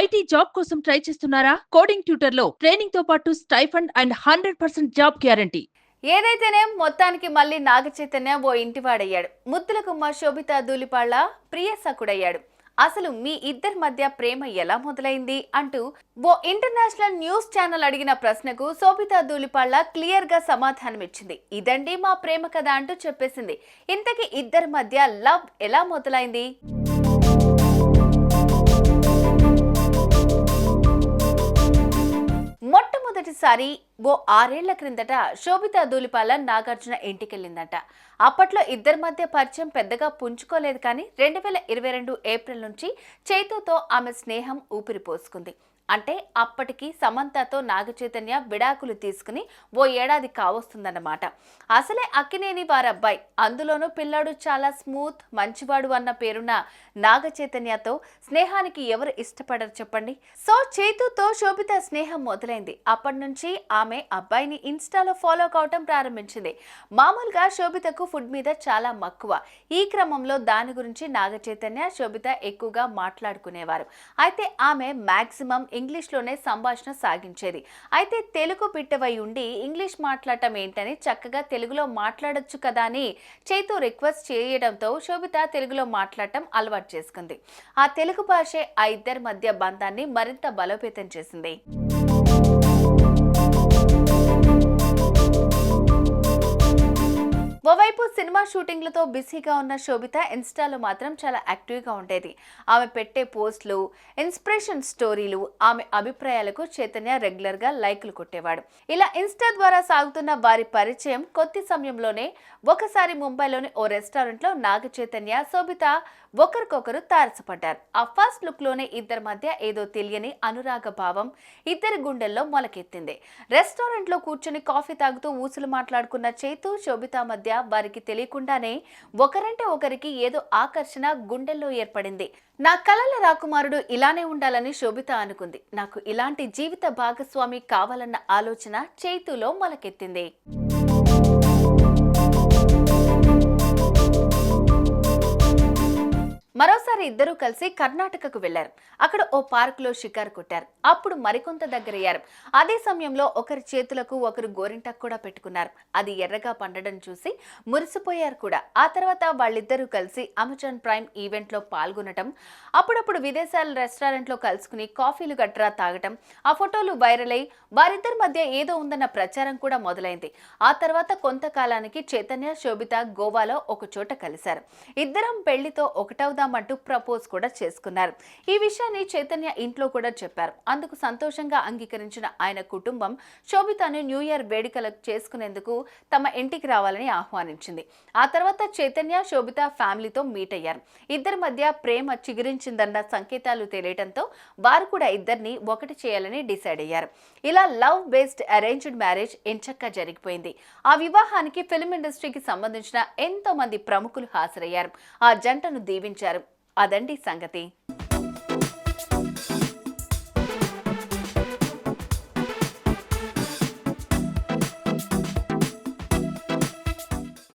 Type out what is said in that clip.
IT job కోసం try చేస్తున్నారా? Coding ట్యూటర్లో ట్రైనింగ్తో పాటు stipend and hundred percent job guarantee. ఏదైతేనే మొత్తానికి మళ్ళీ నాగ చైతన్య ఓ ఇంటివాడయ్యాడు. ముద్దుల కుమ్మ శోభిత దూలిపాళ్ళ ప్రియ సకుడయ్యాడు. అసలు మీ ఇద్దరి మధ్య ప్రేమ ఎలా మొదలైంది? అంటూ ఓ ఇంటర్నేషనల్ న్యూస్ ఛానల్ అడిగిన ప్రశ్నకు శోభిత దూలిపాళ్ళ క్లియర్గా సమాధానం ఇచ్చింది ఇదండి మా ప్రేమ కథ అంటూ చెప్పేసింది. ఇంతకీ ఇద్దరి మధ్య లవ్ ఎలా మొదలైంది? మొదటిసారి ఓ ఆరేళ్ళ క్రిందట శోభిత ధూలిపాల నాగార్జున ఇంటికెళ్ళిందట. అప్పట్లో ఇద్దరి మధ్య పరిచయం పెద్దగా పుంజుకోలేదు కానీ రెండు వేల ఇరవై రెండు ఏప్రిల్ నుంచి చైతుతో ఆమె స్నేహం ఊపిరి పోసుకుంది. అంటే అప్పటికి సమంతతో నాగచైతన్య విడాకులు తీసుకుని ఓ ఏడాది కావస్తుందన్నమాట. అసలే అక్కినేని వారబ్బాయి. అందులోనూ పిల్లాడు చాలా స్మూత్ మంచివాడు అన్న పేరున నాగచైతన్యతో స్నేహానికి ఎవరు ఇష్టపడరు చెప్పండి? సో చేతుతో శోభిత స్నేహం మొదలైంది. అప్పటి నుంచి ఆమె అబ్బాయిని ఇన్స్టాలో ఫాలో కావటం ప్రారంభించింది. మామూలుగా శోభితకు ఫుడ్ మీద చాలా మక్కువ. ఈ క్రమంలో దాని గురించి నాగచైతన్య శోభిత ఎక్కువగా మాట్లాడుకునేవారు. అయితే ఆమె మ్యాక్సిమం ఇంగ్లీష్లోనే సంభాషణ సాగించేది. అయితే తెలుగు బిడ్డవై ఉండి ఇంగ్లీష్ మాట్లాడటం ఏంటని చక్కగా తెలుగులో మాట్లాడొచ్చు కదా అని చైతు రిక్వెస్ట్ చేయడంతో శోభిత తెలుగులో మాట్లాడటం అలవాటు చేసుకుంది. ఆ తెలుగు భాషే ఆ ఇద్దరి మధ్య బంధాన్ని మరింత బలోపేతం చేసింది. ఓవైపు సినిమా షూటింగ్లతో బిజీగా ఉన్న శోభిత ఇన్స్టాలో మాత్రం చాలా యాక్టివ్గా ఉండేది. ఆమె పెట్టే పోస్ట్లు ఇన్స్పిరేషన్ స్టోరీలు ఆమె అభిప్రాయాలకు చైతన్య రెగ్యులర్గా లైకులు కొట్టేవాడు. ఇలా ఇన్స్టా ద్వారా సాగుతున్న వారి పరిచయం కొద్ది సమయంలోనే ఒకసారి ముంబైలోని ఓ రెస్టారెంట్లో నాగ చైతన్య శోభిత ఒకరికొకరు తారసపడ్డారు. ఆ ఫస్ట్ లుక్లోనే ఇద్దరి మధ్య ఏదో తెలియని అనురాగ భావం ఇద్దరి గుండెల్లో మొలకెత్తింది. రెస్టారెంట్లో కూర్చొని కాఫీ తాగుతూ ఊసులు మాట్లాడుకున్న చైతు శోభిత మధ్య వారికి తెలియకుండానే ఒకరంటే ఒకరికి ఏదో ఆకర్షణ గుండెల్లో ఏర్పడింది. నా కలల రాకుమారుడు ఇలానే ఉండాలని శోభిత అనుకుంది. నాకు ఇలాంటి జీవిత భాగస్వామి కావాలన్న ఆలోచన చేతులో మొలకెత్తింది. మరోసారి ఇద్దరూ కలిసి కర్ణాటకకు వెళ్ళారు అక్కడ ఓ పార్కులో షికారు కొట్టారు. అప్పుడు మరికొంత దగ్గరయ్యారు. అదే సమయంలో ఒకరి చేతులకు ఒకరు గోరింటాకు కూడా పెట్టుకున్నారు. అది ఎర్రగా పండడం చూసి మురిసిపోయారు కూడా. ఆ తర్వాత వాళ్ళిద్దరూ కలిసి అమెజాన్ ప్రైమ్ ఈవెంట్లో పాల్గొనటం అప్పుడప్పుడు విదేశాల రెస్టారెంట్లో కలుసుకుని కాఫీలు గట్రా తాగటం ఆ ఫోటోలు వైరల్ అయి వారిద్దరి మధ్య ఏదో ఉందన్న ప్రచారం కూడా మొదలైంది. ఆ తర్వాత కొంతకాలానికి చైతన్య శోభిత గోవాలో ఒక చోట కలిశారు. ఇద్దరం పెళ్ళితో ఒకటవుదామంటూ ప్రపోజ్ కూడా చేసుకున్నారు. ఈ విషయాన్ని చైతన్య ఇంట్లో కూడా చెప్పారు. అందుకు సంతోషంగా అంగీకరించిన ఆయన కుటుంబం శోభితను న్యూ ఇయర్ వేడుకలు చేసుకునేందుకు తమ ఇంటికి రావాలని ఆహ్వానించింది. ఆ తర్వాత చైతన్య శోభిత ఫ్యామిలీతో మీట్ అయ్యారు. ఇద్దరి మధ్య ప్రేమ చిగురించిందన్న సంకేతాలు తెలియటంతో వారు కూడా ఇద్దరిని ఒకటి చేయాలని డిసైడ్ అయ్యారు. ఇలా లవ్ బేస్డ్ అరేంజ్డ్ మ్యారేజ్ ఎంచక్కా జరిగిపోయింది. ఆ వివాహానికి ఫిల్మ్ ఇండస్ట్రీకి సంబంధించిన ఎంతో మంది ప్రముఖులు హాజరయ్యారు. ఆ జంటను దీవించారు. అదండి సంగతి.